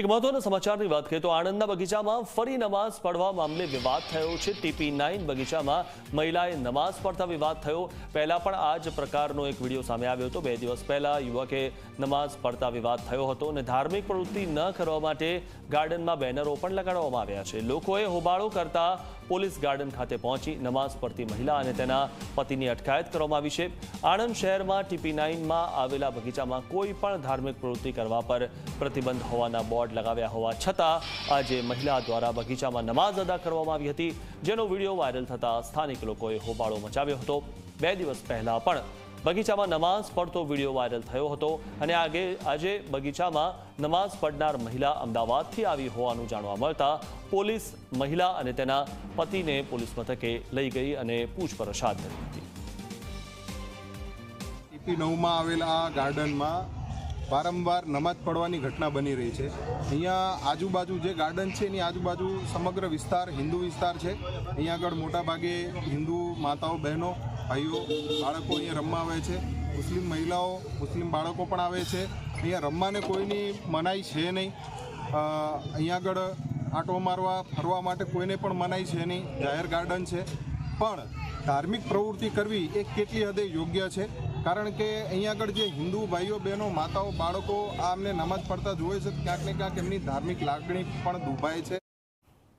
એક મહત્વના સમાચારની વાત કરીએ તો આણંદના બગીચામાં ફરી નમાઝ પડવા મામલે વિવાદ થયો છે. ટીપી નાઇન બગીચામાં મહિલાએ નમાઝ પડતા વિવાદ થયો. પહેલા પણ આ જ પ્રકારનો એક વીડિયો સામે આવ્યો હતો. બે દિવસ પહેલા યુવકે નમાઝ પડતા વિવાદ થયો હતો અને ધાર્મિક પ્રવૃત્તિ ન કરવા માટે ગાર્ડનમાં બેનરો પણ લગાડવામાં આવ્યા છે. લોકોએ હોબાળો કરતા પોલીસ ગાર્ડન ખાતે પહોંચી નમાઝ પડતી મહિલા અને તેના પતિની અટકાયત કરવામાં આવી છે. આણંદ શહેરમાં ટીપી નાઇનમાં આવેલા બગીચામાં કોઈ પણ ધાર્મિક પ્રવૃત્તિ કરવા પર પ્રતિબંધ હોવાના બોર્ડ લગાવ્યા હોવા છતાં આજે મહિલા દ્વારા બગીચામાં નમાઝ અદા કરવામાં આવી હતી, જેનો વીડિયો વાયરલ થતાં સ્થાનિક લોકોએ હોબાળો મચાવ્યો હતો. બે દિવસ પહેલા પણ બગીચામાં નમાઝ પડતો વીડિયો વાયરલ થયો હતો અને આગે, આજે બગીચામાં નમાઝ પડનાર મહિલા અમદાવાદથી આવી હોવાનું જાણવા મળતા પોલીસ મહિલા અને તેના પતિને પોલીસ મથકે લઈ ગઈ અને પૂછપરછ હાથ ધરી હતી. ટીપી નવમાં આવેલા આ ગાર્ડનમાં વારંવાર નમાજ પડવાની ઘટના બની રહી છે. અહીંયા આજુબાજુ જે ગાર્ડન છે, એની આજુબાજુ સમગ્ર વિસ્તાર હિન્દુ વિસ્તાર છે. અહીંયા આગળ મોટાભાગે હિન્દુ માતાઓ, બહેનો, ભાઈઓ, બાળકો અહીંયા રમવા આવે છે. મુસ્લિમ મહિલાઓ, મુસ્લિમ બાળકો પણ આવે છે. અહીંયા રમવાને કોઈની મનાઈ છે નહીં. અહીંયા આગળ આંટો મારવા, ફરવા માટે કોઈને પણ મનાઈ છે નહીં. જાહેર ગાર્ડન છે. પણ ધાર્મિક પ્રવૃત્તિ કરવી એ કેટલી હદે યોગ્ય છે? કારણ કે અહીંયા આગળ જે હિન્દુ ભાઈઓ, બહેનો, માતાઓ, બાળકો આ અમને નમાજ પડતા જોવે છે ક્યાંક ને ક્યાંક એમની ધાર્મિક લાગણી પણ દુભાય છે.